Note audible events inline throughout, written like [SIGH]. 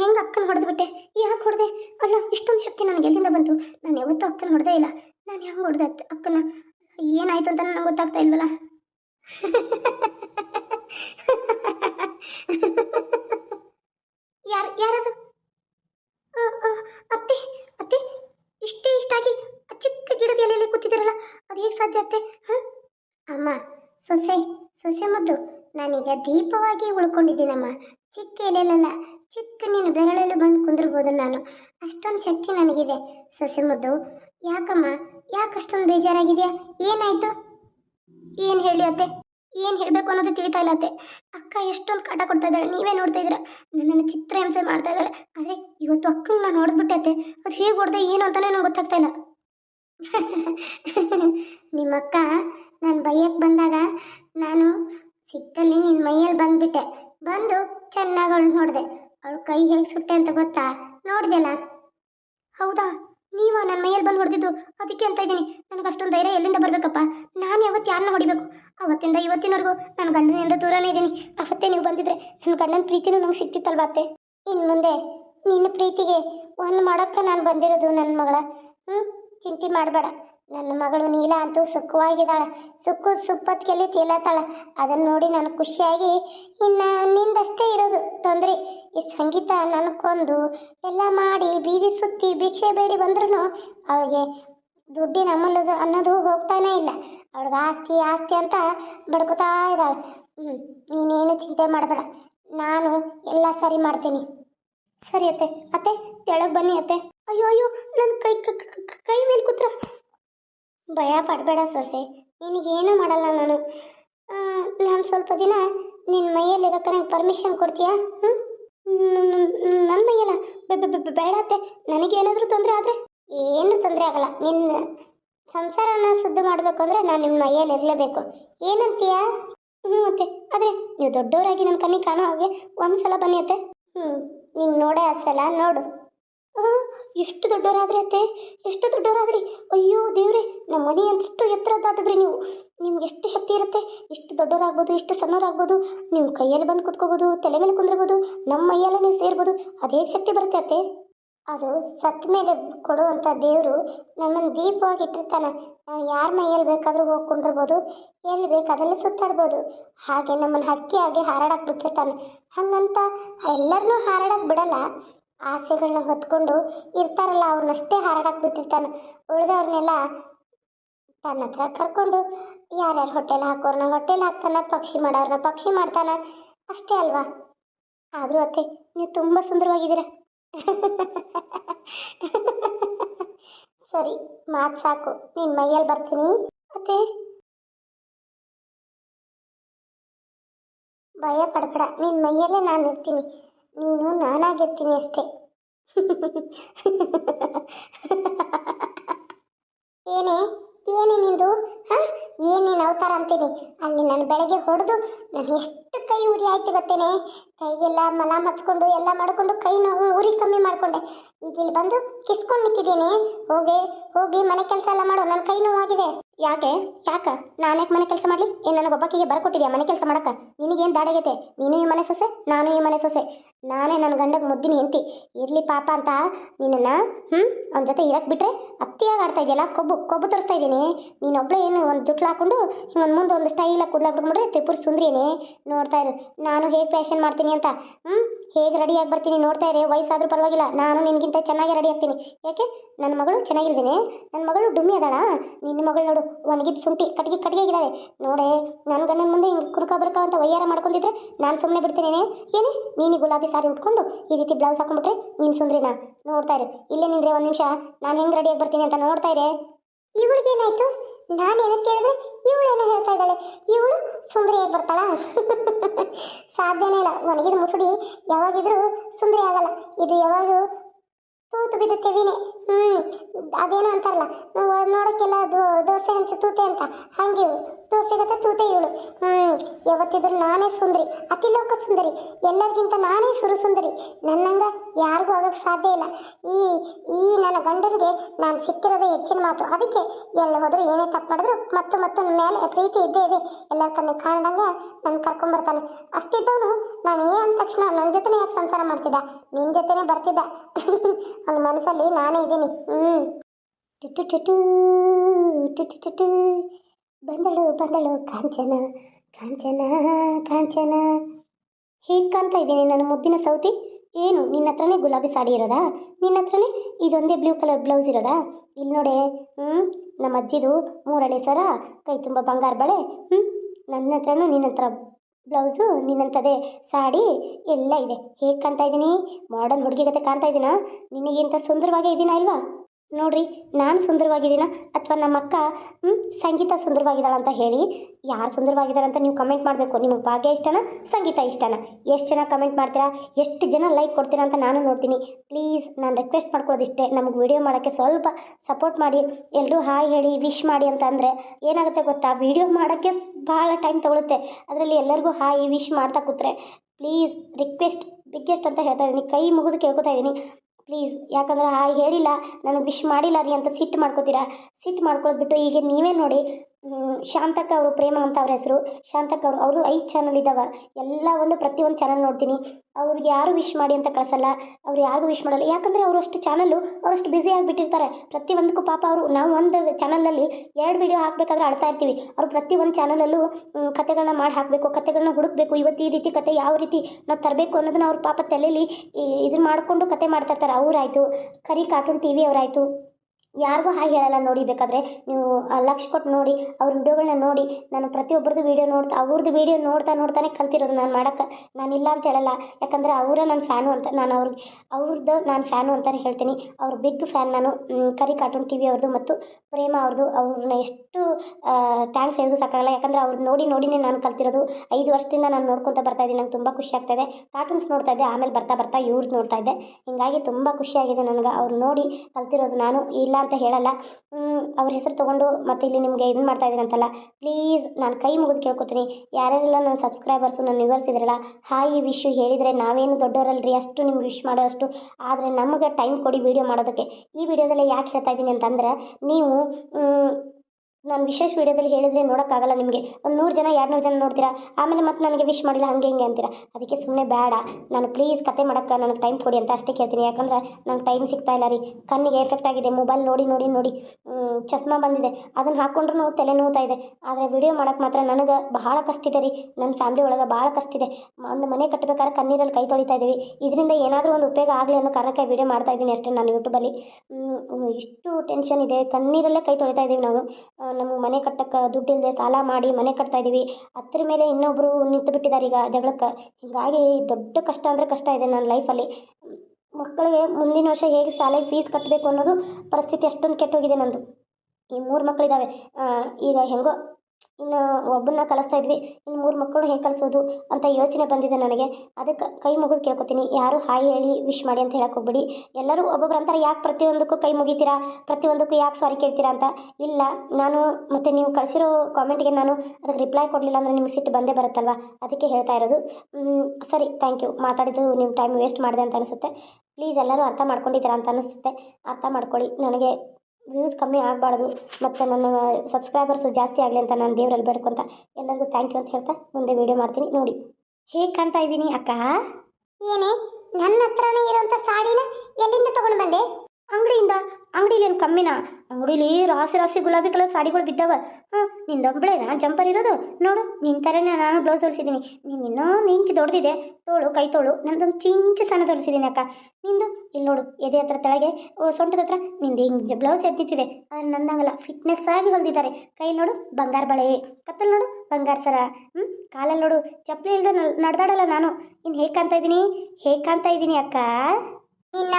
ಹೆಂಗೆ ಅಕ್ಕನ ಹೊಡೆದ್ಬಿಟ್ಟೆ ಯಾಕೆ ಹೊಡೆದೆ? ಅಲ್ಲ, ಇಷ್ಟೊಂದು ಶಕ್ತಿ ನನಗೆ ಎಲ್ಲಿಂದ ಬಂತು? ನಾನು ಯಾವತ್ತೂ ಅಕ್ಕನ ಹೊಡೆದೇ ಇಲ್ಲ. ನಾನು ಹೆಂಗೆ ಹೊಡೆದೆ ಅಕ್ಕನ? ಏನಾಯ್ತು ಅಂತ ನಂಗೆ ಗೊತ್ತಾಗ್ತಾ ಇಲ್ವಲ್ಲ? ಯಾರು ಯಾರದು? ಅತ್ತೆ ಅತ್ತೆ, ಇಷ್ಟೇ ಇಷ್ಟಾಗಿ ಚಿಕ್ಕ ಗಿಡದ ಎಲೆಯಲ್ಲಿ ಕೂತಿದ್ದೀರಲ್ಲ, ಅದು ಹೇಗೆ ಸಾಧ್ಯ ಅತ್ತೆ? ಅಮ್ಮ, ಸೊಸೆ ಸೊಸೆ ಮದ್ದು. ನಾನೀಗ ದೀಪವಾಗಿ ಉಳ್ಕೊಂಡಿದ್ದೀನಮ್ಮ. ಚಿಕ್ಕ ಎಲೆಯಲ್ಲ ಚಿಕ್ಕ ನೀನು ಬೆರಳಲ್ಲಿ ಬಂದು ಕುಂದಿರ್ಬೋದು ನಾನು. ಅಷ್ಟೊಂದು ಶಕ್ತಿ ನನಗಿದೆ ಸೊಸೆ ಮುದ್ದು ಯಾಕಮ್ಮ? ಯಾಕೆ ಅಷ್ಟೊಂದು ಬೇಜಾರಾಗಿದೆಯಾ? ಏನಾಯ್ತು? ಏನು ಹೇಳಿ ಅತ್ತೆ? ಏನು ಹೇಳಬೇಕು ಅನ್ನೋದು ತಿಳಿತಾ ಇಲ್ಲ ಅತ್ತೆ. ಅಕ್ಕ ಎಷ್ಟೊಂದು ಕಾಟ ಕೊಡ್ತಾ ಇದ್ದಾರೆ ನೀವೇ ನೋಡ್ತಾ ಇದ್ದೀರಾ? ನನ್ನನ್ನು ಚಿತ್ರಹಿಂಸೆ ಮಾಡ್ತಾ ಇದ್ದಾಳೆ. ಆದರೆ ಇವತ್ತು ಅಕ್ಕನ ನಾನು ಹೊಡೆದ್ಬಿಟ್ಟೆ ಅತ್ತೆ. ಅದು ಹೇಗೆ ಹೊಡೆದೆ, ಏನು ಅಂತಾನೆ ನಂಗೆ ಗೊತ್ತಾಗ್ತಾ ಇಲ್ಲ. [LAUGHS] ನಿಮ್ಮ ಅಕ್ಕ ನಾನು ಬೈಯಕ್ಕೆ ಬಂದಾಗ ನಾನು ಸಿಟ್ಟಲ್ಲಿ ನಿನ್ನ ಮೈಯಲ್ಲಿ ಬಂದ್ಬಿಟ್ಟೆ. ಬಂದು ಚೆನ್ನಾಗಿ ಅವಳು ನೋಡಿದೆ ಅವಳು ಕೈ ಹೆಂಗ್ ಸುಟ್ಟೆ ಅಂತ ಗೊತ್ತಾ? ನೋಡ್ದೆಲ್ಲ? ಹೌದಾ? ನೀವ? ನನ್ನ ಮೈಯಲ್ಲಿ ಬಂದು ಹೊಡೆದಿದ್ದು? ಅದಕ್ಕೆ ಅಂತ ಇದ್ದೀನಿ. ನನಗೆ ಅಷ್ಟೊಂದು ಧೈರ್ಯ ಎಲ್ಲಿಂದ ಬರಬೇಕಪ್ಪ? ನಾನು ಯಾವತ್ತು ಯಾರನ್ನ ಹೊಡಿಬೇಕು? ಅವತ್ತಿಂದ ಇವತ್ತಿನವರೆಗೂ ನನ್ನ ಗಂಡನಿಂದ ದೂರನೇ ಇದ್ದೀನಿ. ಅವತ್ತೇ ನೀವು ಬಂದಿದ್ರೆ ನನ್ನ ಗಂಡನ ಪ್ರೀತಿನೂ ನಂಗೆ ಸಿಕ್ತಿತ್ತಲ್ವಾ ಅತ್ತೆ? ಇನ್ನು ಮುಂದೆ ನಿನ್ನ ಪ್ರೀತಿಗೆ ಒಂದು ಮಾಡೋಕ್ಕೆ ನಾನು ಬಂದಿರೋದು ನನ್ನ ಮಗಳ. ಹ್ಞೂ ಚಿಂತೆ ಮಾಡಬೇಡ. ನನ್ನ ಮಗಳು ನೀಲ ಅಂತೂ ಸುಖವಾಗಿದ್ದಾಳೆ. ಸುಕ್ಕು ಸುಪ್ಪತ್ತಿಗೆಲ್ಲಿ ತೇಲಾತಾಳೆ. ಅದನ್ನು ನೋಡಿ ನಾನು ಖುಷಿಯಾಗಿ, ಇನ್ನು ನಿಂದಷ್ಟೇ ಇರೋದು ತೊಂದರೆ. ಈ ಸಂಗೀತ ನನ್ನ ಕೊಂದು ಎಲ್ಲ ಮಾಡಿ ಬೀದಿ ಸುತ್ತಿ ಭಿಕ್ಷೆ ಬೇಡಿ ಬಂದ್ರೂ ಅವಳಿಗೆ ದುಡ್ಡಿನ ಅಮಲದು ಅನ್ನೋದು ಹೋಗ್ತಾನೇ ಇಲ್ಲ. ಅವಳಿಗೆ ಆಸ್ತಿ ಆಸ್ತಿ ಅಂತ ಬಡ್ಕೋತಾ ಇದ್ದಾಳೆ. ಹ್ಞೂ ನೀನೇನು ಚಿಂತೆ ಮಾಡಬೇಡ. ನಾನು ಎಲ್ಲ ಸರಿ ಮಾಡ್ತೀನಿ. ಸರಿ ಅತ್ತೆ ಅತ್ತೆ ತೆಳಗೆ ಬನ್ನಿ ಅತ್ತೆ. ಅಯ್ಯೋ ಅಯ್ಯೋ ನನ್ನ ಕ- ಕೈ ಮೇಲೆ ಕೂತ್ರ. ಭಯ ಪಡಬೇಡ ಸೊಸೆ. ನಿನಗೇನು ಮಾಡಲ್ಲ ನಾನು. ನಾನು ಸ್ವಲ್ಪ ದಿನ ನಿನ್ನ ಮೈಯಲ್ಲಿರೋಕ್ಕೆ ನಂಗೆ ಪರ್ಮಿಷನ್ ಕೊಡ್ತೀಯಾ? ಹ್ಞೂ ನನ್ನ ಮೈಯಲ್ಲ? ಬೆ- ಬೆ- ಬೆ- ಬೇಡ ಅತ್ತೆ. ನನಗೇನಾದರೂ ತೊಂದರೆ ಆದರೆ? ಏನು ತೊಂದರೆ ಆಗಲ್ಲ. ನಿನ್ನ ಸಂಸಾರನ ಶುದ್ಧ ಮಾಡಬೇಕು ಅಂದರೆ ನಾನು ನಿಮ್ಮ ಮೈಯಲ್ಲಿ ಇರಲೇಬೇಕು. ಏನಂತೀಯಾ? ಹ್ಞೂ ಅತ್ತೆ. ಆದರೆ ನೀವು ದೊಡ್ಡವರಾಗಿ ನನ್ನ ಕಣ್ಣಿಗೆ ಕಾಣೋ ಹಾಗೆ ಒಂದು ಸಲ ಬನ್ನಿ ಅತ್ತೆ. ಹ್ಞೂ ನೀನು ನೋಡೇ ಆ ಸಲ ನೋಡು. ಎಷ್ಟು ದೊಡ್ಡವರಾದ್ರಿ ಅತ್ತೆ? ಎಷ್ಟು ದೊಡ್ಡವರಾದ್ರಿ? ಅಯ್ಯೋ ದೇವ್ರೆ, ನಮ್ಮ ಮನೆ ಎಷ್ಟು ಎತ್ತರ ದಾಟಿದ್ರಿ ನೀವು. ನಿಮ್ಗೆ ಎಷ್ಟು ಶಕ್ತಿ ಇರುತ್ತೆ? ಎಷ್ಟು ದೊಡ್ಡವರಾಗ್ಬೋದು, ಎಷ್ಟು ಸಣ್ಣವರಾಗ್ಬೋದು ನೀವು ಕೈಯಲ್ಲಿ ಬಂದು ಕುತ್ಕೋಬೋದು, ತಲೆ ಮೇಲೆ ಕುಂದಿರ್ಬೋದು, ನಮ್ಮ ಮೈಯಲ್ಲೇ ನೀವು ಸೇರ್ಬೋದು, ಅದು ಹೇಗೆ ಶಕ್ತಿ ಬರುತ್ತೆ ಅತ್ತೆ. ಅದು ಸತ್ತ ಮೇಲೆ ಕೊಡುವಂಥ ದೇವರು ನಮ್ಮನ್ನು ದೀಪವಾಗಿ ಇಟ್ಟಿರ್ತಾನೆ ನಾವು ಯಾರ ಮೈಯಲ್ಲಿ ಬೇಕಾದರೂ ಹೋಗಿ ಕುಂಡಿರ್ಬೋದು, ಎಲ್ಲಿ ಬೇಕಾದಲ್ಲಿ ಸುತ್ತಾಡ್ಬೋದು. ಹಾಗೆ ನಮ್ಮನ್ನು ಹಕ್ಕಿಯಾಗಿ ಹಾರಾಡಕ್ಕೆ ಬಿಟ್ಟಿರ್ತಾನೆ. ಹಾಗಂತ ಎಲ್ಲರನ್ನೂ ಹಾರಾಡಕ್ಕೆ ಬಿಡಲ್ಲ. ಆಸೆಗಳನ್ನ ಹೊತ್ಕೊಂಡು ಇರ್ತಾರಲ್ಲ ಅವ್ರನ್ನಷ್ಟೇ ಹಾರಾಡಕ್ಕೆ ಬಿಟ್ಟಿರ್ತಾನೆ ಉಳಿದವ್ರನ್ನೆಲ್ಲ ತನ್ನ ಹತ್ರ ಕರ್ಕೊಂಡು ಯಾರ್ಯಾರು ಹೋಟೆಲ್ ಹಾಕೋರ್ನ ಹೋಟೆಲ್ ಹಾಕ್ತಾನ, ಪಕ್ಷಿ ಮಾಡೋರ್ನ ಪಕ್ಷಿ ಮಾಡ್ತಾನ. ಅಷ್ಟೇ ಅಲ್ವಾ? ಆದರೂ ಅತ್ತೆ, ನೀವು ತುಂಬ ಸುಂದರವಾಗಿದ್ದೀರ. ಸರಿ, ಮಾತು ಸಾಕು. ನಿನ್ನ ಮೈಯಲ್ಲಿ ಬರ್ತೀನಿ. ಅತ್ತೆ! ಭಯ ಪಡಬೇಡ ನಿನ್ನ ಮೈಯಲ್ಲೇ ನಾನು ಇರ್ತೀನಿ. ನೀನು ನಾನಾಗಿರ್ತೀನಿ ಅಷ್ಟೇ. ಏನೇ ಏನೇ ನಿಂದು, ಹಾಂ? ಏನೇನು ನೀನು ಅವತಾರ ಅಂತೀನಿ? ಅಲ್ಲಿ ನನ್ನ ಬೆಳಗ್ಗೆ ಹೊಡೆದು ನಾನು ಎಷ್ಟು ಕೈ ಉರಿ ಆಯ್ತು ಗೊತ್ತೇನೆ? ಕೈಗೆಲ್ಲ ಮಲ ಹಚ್ಕೊಂಡು ಎಲ್ಲ ಮಾಡಿಕೊಂಡು ಕೈ ನೋವು ಉರಿ ಕಮ್ಮಿ ಮಾಡಿಕೊಂಡೆ. ಈಗ ಇಲ್ಲಿ ಬಂದು ಕಿಸ್ಕೊಂಡು ನಿಂತಿದ್ದೀನಿ. ಹೋಗಿ ಹೋಗಿ ಮನೆ ಕೆಲಸ ಎಲ್ಲ ಮಾಡು ನನ್ನ ಕೈ ನೋವಾಗಿದೆ ಯಾಕೆ, ಯಾಕ? ನಾನ್ಯಾಕೆ ಮನೆ ಕೆಲಸ ಮಾಡಲಿ? ಏನು, ನನಗೆ ಒಬ್ಬಾಕಿಗೆ ಬರ್ಕೊಟ್ಟಿದ್ಯಾ ಮನೆ ಕೆಲಸ ಮಾಡಕ್ಕೆ? ನಿನಗೇನು ದಾಡಾಗೈತೆ? ನೀನು ಈ ಮನೆ ಸೊಸೆ, ನಾನು ಈ ಮನೆ ಸೊಸೆ. ನಾನೇ ನನ್ನ ಗಂಡಗೆ ಮುದ್ದಿನ ಹೆಂಡತಿ. ಇರಲಿ ಪಾಪ ಅಂತ ನಿನ್ನನ್ನು ಹ್ಞೂ ಅವನ ಜೊತೆ ಇರಕ್ಕೆ ಬಿಟ್ರೆ ಅತ್ತಿಯಾಗಿ ಆಡ್ತಾ ಇದೆಯಲ್ಲ, ಕೊಬ್ಬು ಕೊಬ್ಬು ತೋರಿಸ್ತಾ ಇದ್ದೀನಿ. ನೀನೊಬ್ಬಳೇ ಏನು ಒಂದು ಜುಟ್ಲು ಹಾಕೊಂಡು ಒಂದು ಮುಂದೆ ಒಂದು ಸ್ಟೈಲಾಗಿ ಕೂದಲಾಗಿ ಬಿಟ್ಕೊಂಡ್ರೆ ತ್ರಿಪುರ ಸುಂದ್ರಿಯೇ ನೋಡ್ತಾ ಇರು. ನಾನು ಹೇಗೆ ಫ್ಯಾಷನ್ ಮಾಡ್ತೀನಿ ಅಂತ. ಹ್ಞೂ ಹೇಗೆ ರೆಡಿಯಾಗಿ ಬರ್ತೀನಿ ನೋಡ್ತಾ ಇರಿ. ವಯಸ್ಸಾದ್ರೂ ಪರವಾಗಿಲ್ಲ. ನಾನು ನಿನಗಿಂತ ಚೆನ್ನಾಗಿ ರೆಡಿ ಆಗ್ತೀನಿ. ಯಾಕೆ? ನನ್ನ ಮಗಳು ಚೆನ್ನಾಗಿರ್ತೀನಿ ನನ್ನ ಮಗಳು ಡುಮ್ಮಿ ಅದಾಳ. ನಿನ್ನ ಮಗಳು ನೋಡು, ಒಣಗಿದ ಶುಂಠಿ, ಕಟ್ಗೆ ಕಟ್ಗೆ ಆಗಿದ್ದಾಳೆ ನೋಡೇ ನನ್ನ ಗಂಡನ ಮುಂದೆ ಹಿಂಗೆ ಕುರುಕ, ಬರ್ಕ ಅಂತ ವೈಯಾರ ಮಾಡ್ಕೊಂಡಿದ್ರೆ ನಾನು ಸುಮ್ಮನೆ ಬಿಡ್ತೀನಿ ಏನೇ? ನೀನು ಗುಲಾಬಿ ಸಾರಿ ಉಟ್ಕೊಂಡು ಈ ರೀತಿ ಬ್ಲೌಸ್ ಹಾಕೊಂಡ್ಬಿಟ್ರೆ ನೀನು ಸುಂದ್ರಿನ? ನೋಡ್ತಾ ಇರು. ಇಲ್ಲೇ ನಿಂದ್ರೆ ಒಂದು ನಿಮಿಷ. ನಾನು ಹೆಂಗೆ ರೆಡಿಯಾಗಿ ಬರ್ತೀನಿ ಅಂತ ನೋಡ್ತಾ ಇರೇ. ಇವಳಿಗೇನಾಯ್ತು ನಾನು ಏನಕ್ಕೆ ಕೇಳಿದ್ರೆ ಇವಳೇನೋ ಹೇಳ್ತಾ ಇದ್ದಾಳೆ. ಇವಳು ಸುಂದರಿಯಾಗಿ ಬರ್ತಾಳ? [LAUGHS] ಸಾಧ್ಯನೇ ಇಲ್ಲ. ಒಣಗಿದ ಮುಸುಡಿ ಯಾವಾಗಿದ್ರೂ ಸುಂದರಿ ಆಗಲ್ಲ. ಇದು ಯಾವಾಗ ತೂತು ಬಿದ್ದ ತೆವಿನೇ. ಹ್ಞೂ ಅದೇನೋ ಅಂತಾರಲ್ಲ ನೋಡೋಕ್ಕೆಲ್ಲ ದೋಸೆ ಹಂಚು ತೂತೆ ಅಂತ. ಹಾಗೆ ದೋಸೆ ದೋಸೆಗತ್ತ ತೂತೆ ಇವಳು. ಹ್ಞೂ ಯಾವತ್ತಿದ್ರು ನಾನೇ ಸುಂದರಿ ಅತಿಲೋಕ ಸುಂದರಿ, ಎಲ್ಲರಿಗಿಂತ ನಾನೇ ಸುರು ಸುಂದರಿ. ನನ್ನಂಗ ಯಾರಿಗೂ ಆಗೋಕ್ಕೆ ಸಾಧ್ಯ ಇಲ್ಲ. ಈ ಈ ನನ್ನ ಗಂಡನಿಗೆ ನಾನು ಸಿಕ್ಕಿರೋದೇ ಹೆಚ್ಚಿನ ಮಾತು. ಅದಕ್ಕೆ ಎಲ್ಲ ಹೋದ್ರು ಏನೇ ತಪ್ಪು ಮಾಡಿದ್ರು ಮತ್ತು ಮತ್ತು ನನ್ನ ಮೇಲೆ ಪ್ರೀತಿ ಇದ್ದೇ ಇದೆ. ಎಲ್ಲರ ಕಣ್ಣು ಕಾಣ್ದಂಗ ನನ್ನ ಕರ್ಕೊಂಡ್ಬರ್ತಾನೆ ಅಷ್ಟಿದ್ದವನು ನಾನು ಏ ಅಂದ ತಕ್ಷಣ ನನ್ನ ಜೊತೆನೇ ಯಾಕೆ ಸಂಸಾರ ಮಾಡ್ತಿದ್ದ? ನಿನ್ನ ಜೊತೆನೇ ಬರ್ತಿದ್ದ. [LAUGHS] ಅವನ ಮನಸ್ಸಲ್ಲಿ ನಾನೇ ಇದ್ದೀನಿ. ಹ್ಞೂ ಟುಟು ಟುಟು ಟುಟು ಟುಟು. ಬಂದಳು ಬಂದಳು ಕಾಂಚನ ಕಾಂಚನ ಕಾಂಚನ. ಹೇಗೆ ಕಾಣ್ತಾ ಇದ್ದೀನಿ ನನ್ನ ಮುದ್ದಿನ ಸೌತಿ? ಏನು, ನಿನ್ನ ಹತ್ರನೇ ಗುಲಾಬಿ ಸಾಡಿ ಇರೋದಾ? ನಿನ್ನ ಹತ್ರನೇ ಇದೊಂದೇ ಬ್ಲೂ ಕಲರ್ ಬ್ಲೌಸ್ ಇರೋದಾ? ಇಲ್ಲಿ ನೋಡೆ ಹ್ಞೂ ನಮ್ಮ ಅಜ್ಜಿದು ಮೂರಳೆ ಸರ, ಕೈ ತುಂಬ ಬಂಗಾರ ಬಳೆ. ಹ್ಞೂ ನನ್ನ ಹತ್ರನೂ ನಿನ್ನ ಹತ್ರ ಬ್ಲೌಸು ನಿನ್ನಂಥದ್ದೇ ಸಾಡಿ ಎಲ್ಲ ಇದೆ. ಹೇಗೆ ಕಾಣ್ತಾ ಇದ್ದೀನಿ? ಮಾಡರ್ನ್ ಹುಡುಗಿ ಗತೆ ಕಾಣ್ತಾ ಇದ್ದೀನಾ? ನಿನಗಿಂತ ಸುಂದರವಾಗೇ ಇದ್ದೀನಾ ಇಲ್ವಾ? ನೋಡ್ರಿ, ನಾನು ಸುಂದರವಾಗಿದ್ದೀನ ಅಥವಾ ನಮ್ಮ ಅಕ್ಕ ಸಂಗೀತ ಸುಂದರವಾಗಿದ್ದಾಳ ಅಂತ ಹೇಳಿ, ಯಾರು ಸುಂದರವಾಗಿದ್ದಾರೆ ಅಂತ ನೀವು ಕಮೆಂಟ್ ಮಾಡಬೇಕು. ನಿಮಗೆ ಭಾಗ್ಯ ಇಷ್ಟನಾ, ಸಂಗೀತ ಇಷ್ಟನಾ? ಎಷ್ಟು ಜನ ಕಮೆಂಟ್ ಮಾಡ್ತೀರಾ? ಎಷ್ಟು ಜನ ಲೈಕ್ ಕೊಡ್ತೀರಾ ಅಂತ ನಾನು ನೋಡ್ತೀನಿ. ಪ್ಲೀಸ್ ನಾನು ರಿಕ್ವೆಸ್ಟ್ ಮಾಡ್ಕೊಳ್ಳೋದಿಷ್ಟೇ. ನಮಗೆ ವಿಡಿಯೋ ಮಾಡೋಕ್ಕೆ ಸ್ವಲ್ಪ ಸಪೋರ್ಟ್ ಮಾಡಿ. ಎಲ್ಲರೂ ಹಾಯ್ ಹೇಳಿ ವಿಶ್ ಮಾಡಿ ಅಂತ ಅಂದರೆ ಏನಾಗುತ್ತೆ ಗೊತ್ತಾ? ವಿಡಿಯೋ ಮಾಡೋಕ್ಕೆ ಭಾಳ ಟೈಮ್ ತೊಗೊಳುತ್ತೆ. ಅದರಲ್ಲಿ ಎಲ್ಲರಿಗೂ ಹಾಯ್ ವಿಶ್ ಮಾಡ್ತಾ ಕೂತ್ರೆ ಪ್ಲೀಸ್ ರಿಕ್ವೆಸ್ಟ್ ಬಿಗ್ಗೆಸ್ಟ್ ಅಂತ ಹೇಳ್ತಾ ಇದ್ದೀನಿ. ಕೈ ಮುಗಿದು ಕೇಳ್ಕೊತಾ ಇದ್ದೀನಿ. ಪ್ಲೀಸ್ ಯಾಕಂದ್ರೆ ಆ ಹೇಳಿಲ್ಲ, ನನಗೆ ವಿಶ್ ಮಾಡಿಲ್ಲ ರೀ ಅಂತ ಸಿಟ್ಟು ಮಾಡ್ಕೋತೀರಾ? ಸಿಟ್ಟು ಮಾಡ್ಕೊಳ್ಬಿಟ್ಟು ಈಗ ನೀವೇ ನೋಡಿ ಶಾಂತಕ್ಕ ಅವರು, ಪ್ರೇಮ ಅಂತ ಅವ್ರ ಹೆಸರು. ಶಾಂತಕ್ಕ ಅವರು ಅವರು ಐದು ಚಾನಲ್ ಇದ್ದಾವೆ ಎಲ್ಲ ಒಂದು ಪ್ರತಿಯೊಂದು ಚಾನಲ್ ನೋಡ್ತೀನಿ. ಅವ್ರಿಗೆ ಯಾರು ವಿಶ್ ಮಾಡಿ ಅಂತ ಕಳಿಸಲ್ಲ. ಅವ್ರು ಯಾರಿಗೂ ವಿಶ್ ಮಾಡಲ್ಲ. ಯಾಕಂದರೆ ಅವರು ಅಷ್ಟು ಚಾನಲ್ಲು ಅವರಷ್ಟು ಬ್ಯುಸಿ ಆಗಿಬಿಟ್ಟಿರ್ತಾರೆ. ಪ್ರತಿಯೊಂದಕ್ಕೂ ಪಾಪ ಅವರು, ನಾವು ಒಂದು ಚಾನಲಲ್ಲಿ ಎರಡು ವಿಡಿಯೋ ಹಾಕಬೇಕಾದ್ರೆ ಅಳ್ತಾ ಇರ್ತೀವಿ. ಅವರು ಪ್ರತಿ ಒಂದು ಚಾನಲಲ್ಲೂ ಕತೆಗಳನ್ನ ಮಾಡಿ ಹಾಕಬೇಕು ಕತೆಗಳನ್ನ ಹುಡುಕಬೇಕು. ಇವತ್ತು ಈ ರೀತಿ ಕತೆ, ಯಾವ ರೀತಿ ನಾವು ತರಬೇಕು ಅನ್ನೋದನ್ನ ಅವ್ರ ಪಾಪ ತಲೆಯಲ್ಲಿ ಇದನ್ನ ಮಾಡಿಕೊಂಡು ಕತೆ ಮಾಡ್ತಾ ಇರ್ತಾರೆ. ಅವರಾಯಿತು ಕರಿ ಕಾರ್ಟೂನ್ ಟಿ ವಿ ಅವರಾಯಿತು ಯಾರಿಗೂ ಹಾಗೆ ಹೇಳಲ್ಲ ನೋಡಿ, ಬೇಕಾದರೆ ನೀವು ಲಕ್ಷ ಕೊಟ್ಟು ನೋಡಿ, ಅವ್ರ ವಿಡಿಯೋಗಳನ್ನ ನೋಡಿ. ನಾನು ಪ್ರತಿಯೊಬ್ಬರದ್ದು ವೀಡಿಯೋ ನೋಡ್ತಾ, ಅವ್ರದ್ದು ವೀಡಿಯೋ ನೋಡ್ತಾ ನೋಡ್ತಾನೆ ಕಲ್ತಿರೋದು ನಾನು ಮಾಡೋಕ್ಕೆ. ನಾನು ಇಲ್ಲ ಅಂತ ಹೇಳಲ್ಲ. ಯಾಕಂದರೆ ಅವರ ನನ್ನ ಫ್ಯಾನು ಅಂತ, ನಾನು ಅವ್ರಿಗೆ, ಅವ್ರದ್ದು ನಾನು ಫ್ಯಾನು ಅಂತಲೇ ಹೇಳ್ತೀನಿ. ಅವ್ರ ಬಿಗ್ ಫ್ಯಾನ್ ನಾನು ಕರಿ ಕಾರ್ಟೂನ್ ಟಿ ವಿ ಅವ್ರದ್ದು ಮತ್ತು ಪ್ರೇಮ ಅವ್ರದ್ದು ಅವ್ರನ್ನ ಎಷ್ಟು ಥ್ಯಾಂಕ್ಸ್ ಹೇಳಿದ್ರು ಸಾಕಾಗಲ್ಲ. ಯಾಕಂದರೆ ಅವ್ರದ್ದು ನೋಡಿ ನೋಡಿನೇ ನಾನು ಕಲ್ತಿರೋದು. ಐದು ವರ್ಷದಿಂದ ನಾನು ನೋಡ್ಕೊತ ಬರ್ತಾ ಇದ್ದೀನಿ. ನಂಗೆ ತುಂಬ ಖುಷಿ ಆಗ್ತಾಯಿದೆ ಕಾರ್ಟೂನ್ಸ್ ನೋಡ್ತಾ ಇದ್ದೆ. ಆಮೇಲೆ ಬರ್ತಾ ಬರ್ತಾ ಇವ್ರದ್ದು ನೋಡ್ತಾ ಇದ್ದೆ. ಹೀಗಾಗಿ ತುಂಬ ಖುಷಿಯಾಗಿದೆ ನನಗೆ. ಅವ್ರು ನೋಡಿ ಕಲ್ತಿರೋದು ನಾನು. ಇಲ್ಲ ಅಂತ ಹೇಳಲ್ಲ. ಅವ್ರ ಹೆಸರು ತೊಗೊಂಡು ಮತ್ತೆ ಇಲ್ಲಿ ನಿಮಗೆ ಇದನ್ನ ಮಾಡ್ತಾ ಇದ್ದೀನಿ ಅಂತಲ್ಲ. ಪ್ಲೀಸ್ ನಾನು ಕೈ ಮುಗಿದು ಕೇಳ್ಕೊತೀನಿ. ಯಾರ್ಯಾರೆಲ್ಲ ನನ್ನ ಸಬ್ಸ್ಕ್ರೈಬರ್ಸು ನನ್ನ ವ್ಯೂವರ್ಸ್ ಇದ್ರಲ್ಲ, ಹಾಯ್ ವಿಶ್ ಹೇಳಿದರೆ ನಾವೇನು ದೊಡ್ಡವರಲ್ರಿ ಅಷ್ಟು ನಿಮ್ಗೆ ವಿಶ್ ಮಾಡೋ ಅಷ್ಟು. ಆದರೆ ನಮಗೆ ಟೈಮ್ ಕೊಡಿ ವೀಡಿಯೋ ಮಾಡೋದಕ್ಕೆ. ಈ ವಿಡಿಯೋದಲ್ಲಿ ಯಾಕೆ ಹೇಳ್ತಾ ಇದ್ದೀನಿ ಅಂತಂದರೆ, ನೀವು ಮ್, ನಾನು ವಿಶೇಷ ವಿಡಿಯೋದಲ್ಲಿ ಹೇಳಿದ್ರೆ ನೋಡೋಕ್ಕಾಗಲ್ಲ ನಿಮಗೆ. ಒಂದು ನೂರು ಜನ, ಎರಡು ನೂರು ಜನ ನೋಡ್ತೀರಾ? ಆಮೇಲೆ ಮತ್ತೆ ನನಗೆ ವಿಶ್ ಮಾಡಿಲ್ಲ ಹಂಗೆ ಹಿಂಗೆ ಅಂತೀರಾ? ಅದಕ್ಕೆ ಸುಮ್ಮನೆ ಬೇಡ. ನಾನು ಪ್ಲೀಸ್ ಕತೆ ಮಾಡೋಕ್ಕೆ ನನಗೆ ಟೈಮ್ ಕೊಡಿ ಅಂತ ಅಷ್ಟೇ ಕೇಳ್ತೀನಿ. ಯಾಕಂದ್ರೆ ನಂಗೆ ಟೈಮ್ ಸಿಗ್ತಾ ಇಲ್ಲ ರೀ. ಕಣ್ಣಿಗೆ ಎಫೆಕ್ಟ್ ಆಗಿದೆ. ಮೊಬೈಲ್ ನೋಡಿ ನೋಡಿ ನೋಡಿ ಚಸ್ಮ ಬಂದಿದೆ. ಅದನ್ನು ಹಾಕ್ಕೊಂಡ್ರೂ ತಲೆ ನೋವ್ತಾ ಇದೆ. ಆದರೆ ವಿಡಿಯೋ ಮಾಡೋಕ್ಕೆ ಮಾತ್ರ ನನಗೆ ಬಹಳ ಕಷ್ಟ ಇದೆ ರೀ. ನನ್ನ ಫ್ಯಾಮಿಲಿ ಒಳಗೆ ಭಾಳ ಕಷ್ಟ ಇದೆ. ಒಂದು ಮನೆ ಕಟ್ಟಬೇಕಾದ್ರೆ ಕಣ್ಣೀರಲ್ಲಿ ಕೈ ತೊಳಿತಾ ಇದ್ದೀವಿ ಇದರಿಂದ ಏನಾದರೂ ಒಂದು ಉಪಯೋಗ ಆಗಲಿ ಅನ್ನೋ ಕಾರಣಕ್ಕೆ ವಿಡಿಯೋ ಮಾಡ್ತಾ ಇದ್ದೀನಿ ಅಷ್ಟೇ ನಾನು ಯೂಟ್ಯೂಬಲ್ಲಿ ಇಷ್ಟು ಟೆನ್ಷನ್ ಇದೆ. ಕಣ್ಣೀರಲ್ಲೇ ಕೈ ತೊಳಿತಾ ಇದ್ದೀವಿ ನಾವು. ನಮಗೆ ಮನೆ ಕಟ್ಟಕ್ಕೆ ದುಡ್ಡಿಲ್ಲದೆ ಸಾಲ ಮಾಡಿ ಮನೆ ಕಟ್ತಾ ಇದ್ದೀವಿ ಅದ್ರ ಮೇಲೆ ಇನ್ನೊಬ್ಬರು ನಿಂತು ಬಿಟ್ಟಿದ್ದಾರೆ ಈಗ ಜಗಳಕ್ಕೆ. ಹೀಗಾಗಿ ದೊಡ್ಡ ಕಷ್ಟ ಅಂದರೆ ಕಷ್ಟ ಇದೆ ನನ್ನ ಲೈಫಲ್ಲಿ. ಮಕ್ಕಳಿಗೆ ಮುಂದಿನ ವರ್ಷ ಹೇಗೆ ಶಾಲೆಗೆ ಫೀಸ್ ಕಟ್ಟಬೇಕು ಅನ್ನೋದು ಪರಿಸ್ಥಿತಿ ಅಷ್ಟೊಂದು ಕೆಟ್ಟೋಗಿದೆ ನನ್ನದು ಈ ಮೂರು ಮಕ್ಕಳಿದ್ದಾವೆ ಈಗ ಹೆಂಗೋ ಇನ್ನು ಒಬ್ಬನ್ನ ಕಲಿಸ್ತಾ ಇದ್ವಿ. ಇನ್ನು ಮೂರು ಮಕ್ಕಳು ಹೇಗೆ ಕಲಿಸೋದು ಅಂತ ಯೋಚನೆ ಬಂದಿದೆ ನನಗೆ. ಅದಕ್ಕೆ ಕೈ ಮುಗಿದು ಕೇಳ್ಕೊತೀನಿ. ಯಾರು ಹಾಯ್ ಹೇಳಿ ವಿಶ್ ಮಾಡಿ ಅಂತ ಹೇಳಕ್ಕೆ ಹೋಗ್ಬಿಡಿ. ಎಲ್ಲರೂ ಒಬ್ಬೊಬ್ರು ಅಂತಾರೆ, ಯಾಕೆ ಪ್ರತಿಯೊಂದಕ್ಕೂ ಕೈ ಮುಗಿತೀರಾ? ಪ್ರತಿಯೊಂದಕ್ಕೂ ಯಾಕೆ ಸಾರಿ ಕೇಳ್ತೀರಾ ಅಂತ. ಇಲ್ಲ, ನಾನು ಮತ್ತು ನೀವು ಕಳಿಸಿರೋ ಕಾಮೆಂಟ್ಗೆ ನಾನು ಅದಕ್ಕೆ ರಿಪ್ಲೈ ಕೊಡಲಿಲ್ಲ ಅಂದರೆ ನಿಮ್ಗೆ ಸಿಟ್ಟು ಬಂದೇ ಬರುತ್ತಲ್ವ? ಅದಕ್ಕೆ ಹೇಳ್ತಾ ಇರೋದು. ಸರಿ ಥ್ಯಾಂಕ್ ಯು ಮಾತಾಡಿದ್ದು ನೀವು ಟೈಮ್ ವೇಸ್ಟ್ ಮಾಡಿದೆ ಅಂತ ಅನಿಸುತ್ತೆ. ಪ್ಲೀಸ್ ಎಲ್ಲರೂ ಅರ್ಥ ಮಾಡ್ಕೊಂಡಿದ್ದೀರಾ ಅಂತ ಅನಿಸುತ್ತೆ. ಅರ್ಥ ಮಾಡ್ಕೊಳ್ಳಿ. ನನಗೆ ವ್ಯೂಸ್ ಕಮ್ಮಿ ಆಗಬಾರ್ದು ಮತ್ತು ನನ್ನ ಸಬ್ಸ್ಕ್ರೈಬರ್ಸು ಜಾಸ್ತಿ ಆಗಲಿ ಅಂತ ನಾನು ದೇವರಲ್ಲಿ ಬೇಡ್ಕೊಂತ ಎಲ್ಲರಿಗೂ ಥ್ಯಾಂಕ್ ಯು ಅಂತ ಹೇಳ್ತಾ ಮುಂದೆ ವೀಡಿಯೋ ಮಾಡ್ತೀನಿ. ನೋಡಿ. ಹೇಗೆ ಕಾಣ್ತಾ ಇದ್ದೀನಿ ಅಕ್ಕ. ಏನೇ? ನನ್ನ ಹತ್ರನೇ ಇರೋಂಥ ಸಾಡಿನ ಎಲ್ಲಿಂದ ತೊಗೊಂಡು ಬಂದೆ? ಅಂಗಡಿಯಿಂದ ಅಂಗಡಿಲಿ ಏನು ಕಮ್ಮಿನಾ? ಅಂಗಡಿಲಿ ರಾಸಿ ರಾಸಿ ಗುಲಾಬಿ ಕಲರ್ ಸಾರಿಗಳು ಬಿದ್ದಾವ. ಹಾಂ ನಿಂದೊಬ್ಬಳೇನಾ ಜಂಪರ್ ಇರೋದು? ನೋಡು ನಿನ್ನ ಥರನೇ ನಾನು ಬ್ಲೌಸ್ ಹೊಲಿಸಿದ್ದೀನಿ ನೀನು ಇನ್ನೊಂದು ಇಂಚು ದೊಡ್ಡದಿದೆ ತೋಳು, ಕೈ ತೋಳು, ನಂದೊಂದು ಚಿಂಚು ಸಣ್ಣ ಹೊಲಿಸಿದ್ದೀನಿ ಅಕ್ಕ. ನಿಂದು ಇಲ್ಲಿ ನೋಡು, ಎದೆ ಹತ್ರ ತೆಳಗೆ ಸೊಂಟದ ಹತ್ರ ನಿಂದು ಹಿಂಗೆ ಬ್ಲೌಸ್ ಎದ್ದಿತ್ತಿದೆ ಆದ್ರೆ ನಂದಂಗಲ್ಲ, ಫಿಟ್ನೆಸ್ ಆಗಿ ಹೊಲ್ದಿದ್ದಾರೆ. ಕೈ ನೋಡು, ಬಂಗಾರ ಬಳೆ. ಕತ್ತಲ್ ನೋಡು, ಬಂಗಾರ ಸರ. ಹ್ಞೂ ಕಾಲಲ್ಲಿ ನೋಡು, ಚಪ್ಪಲಿ ಇಲ್ಲದೆ ನಡೆದಾಡಲ್ಲ ನಾನು. ಇನ್ನು ಹೇಗೆ ಕಾಣ್ತಾ ಇದ್ದೀನಿ? ಹೇಗೆ ಕಾಣ್ತಾ ಇದ್ದೀನಿ ಅಕ್ಕ? ಇನ್ನ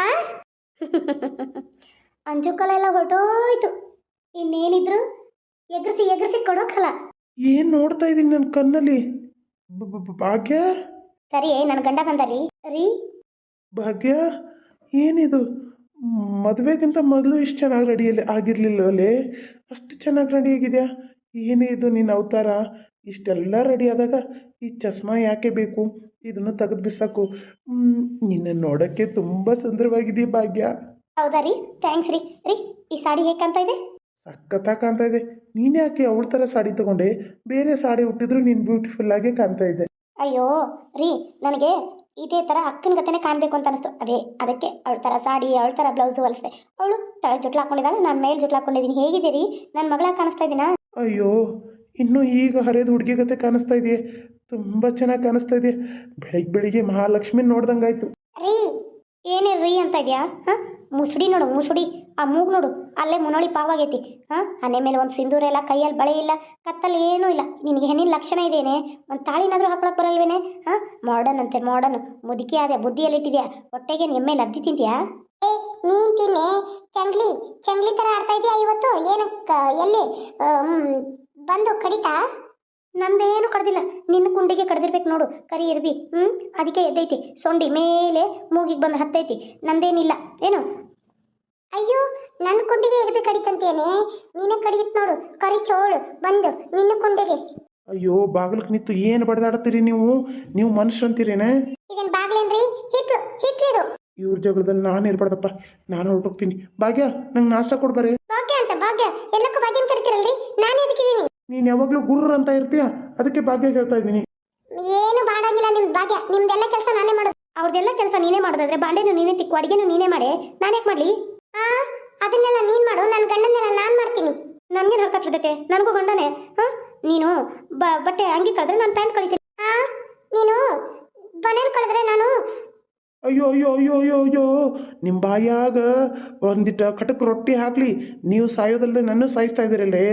[LAUGHS] ಅಂಜು ಕಾಲ ಎಲ್ಲ ಹೊರಟೋಯ್ತು. ಇನ್ನೇನಿದ್ರು ಎಗ್ರಿಸಿ ಎಗ್ರಿಸಿ ಕೊಡೋಕಲ್ಲ ಏನು ನೋಡ್ತಾ ಇದೀನಿ ನನ್ನ ಕಣ್ಣಲ್ಲಿ? ಬ- ಬ- ಬ- ಭಾಗ್ಯ? ಸರಿ ನನ್ನ ಗಂಡ ಬಂದ ರೀ. ರೀ? ಭಾಗ್ಯ ಏನಿದು? ಮದುವೆಗಿಂತ ಮೊದಲು ಇಷ್ಟು ಚೆನ್ನಾಗಿ ರೆಡಿಯಲ್ಲಿ ಆಗಿರಲಿಲ್ಲವಲ್ಲೇ? ಅಷ್ಟು ಚೆನ್ನಾಗಿ ರೆಡಿ ಆಗಿದ್ಯಾ ಏನೇ ಇದು ನಿನ್ನ ಅವತಾರ? ಇಷ್ಟೆಲ್ಲ ರೆಡಿ ಆದಾಗ ಈ ಚಸ್ಮಾ ಯಾಕೆ ಬೇಕು? ಇದನ್ನು ತೆಗೆದು ಬಿಸಾಕು. ನಿನ್ನ ನೋಡೋಕ್ಕೆ ತುಂಬ ಸುಂದರವಾಗಿದೆ ಭಾಗ್ಯ. ಹೌದಾ ರೀ? ಥ್ಯಾಂಕ್ಸ್ ರೀ. ರೀ ಈ ಸಾಡಿ ಹೇಗೆ ಕಾಣ್ತಾ ಇದೆ? ಸಖತ್ತಾಗಿ ಕಾಣ್ತಾ ಇದೆ. ನೀನು ಯಾಕೆ ಅವಳ ಥರ ಸಾಡಿ ತಗೊಂಡೆ? ಬೇರೆ ಸಾಡಿ ಹುಟ್ಟಿದ್ರು ನೀನು ಆಗಿ ಕಾಣ್ತಾ ಇದೆ. ಅಯ್ಯೋ ರೀ ನನಗೆ ಇದೇ ಥರ ಅಕ್ಕನ ಗತನೆ ಕಾಣಬೇಕು ಅಂತ ಅನಿಸ್ತು. ಅದೇ ಅದಕ್ಕೆ ಅವಳ ಥರ ಸಾಡಿ ಅವಳ ಥರ ಬ್ಲೌಸ್ ಹೊಲಿಸಿದೆ ಅವಳು ತಳ ಜುಟ್ಲು ಹಾಕೊಂಡಿದ್ದಾಳೆ ನಾನು ಮೇಲ್ ಜುಟ್ಲು ಹಾಕೊಂಡಿದ್ದೀನಿ ಹೇಗಿದೆ ರೀ? ನನ್ನ ಮಗಳ ಕಾಣಿಸ್ತಾ ಇದ್ದೀನಾ ಅಯ್ಯೋ ಇನ್ನೂ ಈಗ ಹರಿದ ಹುಡುಗಿ ಕತೆ ಕಾಣಿಸ್ತಾ ಇದೆಯೇ? ತುಂಬ ಚೆನ್ನಾಗಿ ಕಾಣಿಸ್ತಾ ಇದೆ ಬೆಳಿಗ್ಗೆ ಬೆಳಿಗ್ಗೆ ಮಹಾಲಕ್ಷ್ಮಿ ನೋಡ್ದಂಗಾಯ್ತು ರೀ ಏನೇ ರೀ ಅಂತ ಇದೆಯಾ? ಹಾಂ ಮುಸುಡಿ ನೋಡು ಮುಸುಡಿ. ಆ ಮೂಗ್ ನೋಡು ಅಲ್ಲೇ ಮುನೋಳಿ ಪಾವಾಗೈತಿ. ಹಾಂ ಹನೆ ಮೇಲೆ ಒಂದು ಸಿಂಧೂರ ಇಲ್ಲ ಕೈಯಲ್ಲಿ ಬಳೆ ಇಲ್ಲ ಕತ್ತಲ್ಲಿ ಏನೂ ಇಲ್ಲ. ನಿನಗೆ ಹೆಣ್ಣಿನ ಲಕ್ಷಣ ಇದೇನೆ? ಒಂದು ತಾಳಿನಾದರೂ ಹಾಕೊಳಕ್ಕೆ ಬರಲ್ವೇನೆ? ಹಾ ಮಾಡರ್ನ್ ಅಂತೆ ಮಾಡರ್ನ್ ಮುದುಕಿ ಆದೆ ಬುದ್ಧಿಯಲ್ಲಿಟ್ಟಿದ್ಯಾ ಹೊಟ್ಟೆಗೆ ಎಮ್ಮೆ ಲದ್ದಿ ತಿಂತೀಯಾ ಏ ನೀನ್ ತಿನ್ನೆ? ಚಂಗ್ಲಿ ಚಂಗ್ಲಿ ಥರ ಆಡ್ತಾ ಇದೆಯಾ ಇವತ್ತು? ಏನಕ್ಕ ಎಲ್ಲಿ? ಬಂದು ಕಡಿತಾ? ನಂದೇನು ಕಡ್ದಿಲ್ಲ. ನಿನ್ನ ಕುಂಡಿಗೆ ಕಡ್ದಿರ್ಬೇಕು ನೋಡು. ಕರಿ ಇರ್ಬಿ. ಹ್ಞೂ ಅದಕ್ಕೆ ಎದ್ದೈತಿ. ಸೊಂಡಿ ಮೇಲೆ ಮೂಗಿಗೆ ಬಂದು ಹತ್ತೈತಿ. ನಂದೇನಿಲ್ಲ. ಏನು? ಅಯ್ಯೋ ನನ್ನ ಕುಂಡಿಗೆ ಇರ್ಬಿ ಕಡಿತಂತೇನೆ. ನೀನೇ ಕಡಿಯುತ್ತ ನೋಡು. ಕರಿ ಚೋಳು. ಬಂದು ನಿನ್ನ ಕುಂಡಿಗೆ. ಅಯ್ಯೋ ಬಾಗಿಲಕ್ಕೆ ನಿಂತು ಏನು ಬಡ್ದಾಡ್ತೀರಿ ನೀವು? ನೀವು ಮನುಷ್ಯ ಅಂತೀರೇನೆ? ಇದನ್ ಬಾಗ್ಲೇನ್ರಿ ಹಿತ್ಲು ಹಿತ್ಲಿದು ಇವ್ರ ಜಗಳದಲ್ಲಿ ನಾನು ಇರ್ಬಾರ್ದಪ್ಪ ನಾನು ಹೊರಟೋಗ್ತೀನಿ. ಭಾಗ್ಯ ನಂಗೆ ನಾಷ್ಟ ಕೊಡ್ಬಾರೆ ಭಾಗ್ಯ ಅಂತ ಭಾಗ್ಯ. ಎಲ್ಲಕ್ಕೂ ಭಾಗ್ಯನ್ ಕರಿತೀರಲ್ರಿ ನಾನು ಎದಕ್ಕಿದ್ದೀನಿ ನೀನು ಯಾವಾಗಲೂ ಗುರ್ರ ಅಂತ ಇರ್ತೀಯ? ಅದಕ್ಕೆ ಭಾಗ್ಯ ಹೇಳ್ತಾ ಇದ್ದೀನಿ. ಏನು ಮಾಡಂಗಿಲ್ಲ ನಿಮ್ ಭಾಗ್ಯ. ನಿಮ್ದೆಲ್ಲ ಕೆಲಸ ನಾನೇ ಮಾಡೋದು. ಅವ್ರದ್ದೆಲ್ಲ ಕೆಲಸ ನೀನೇ ಮಾಡೋದಾದ್ರೆ ಬಾಂಡೆನು ನೀನೇ ತಿಕ್ಕು, ಅಡಿಗೆನು ನೀನೇ ಮಾಡಿ. ನಾನು ಯಾಕೆ ಮಾಡ್ಲಿ? ಆ? ಅದನ್ನೆಲ್ಲ ನೀನ್ ಮಾಡು ನನ್ನ ಗಂಡನ್ನೆಲ್ಲ ನಾನು ಮಾಡ್ತೀನಿ. ನನ್ಗೇನು ಹರ್ಕತ್ಬಿದ್ದೈತೆ ನನಗೂ ಗಂಡನೇ. ಹಾ? ನೀನು ಬಟ್ಟೆ ಅಂಗಿ ಕಳೆದ್ರೆ ನಾನು ಪ್ಯಾಂಟ್ ಕಳಿತೀನಿ. ಆ? ನೀನು ಬನೇನ್ ಕಳೆದ್ರೆ ನಾನು ಅಯ್ಯೋ ಅಯ್ಯೋ ಅಯ್ಯೋ ಅಯ್ಯೋ ಅಯ್ಯೋ ನಿಮ್ಮ ಬಾಯಾಗ ಒಂದಿಟ್ಟು ಕಟಕ್ ರೊಟ್ಟಿ ಹಾಕಲಿ. ನೀವು ಸಾಯೋದಲ್ಲದೆ ನನ್ನ ಸಾಯಿಸ್ತಾ ಇದ್ದೀರಲ್ಲೇ.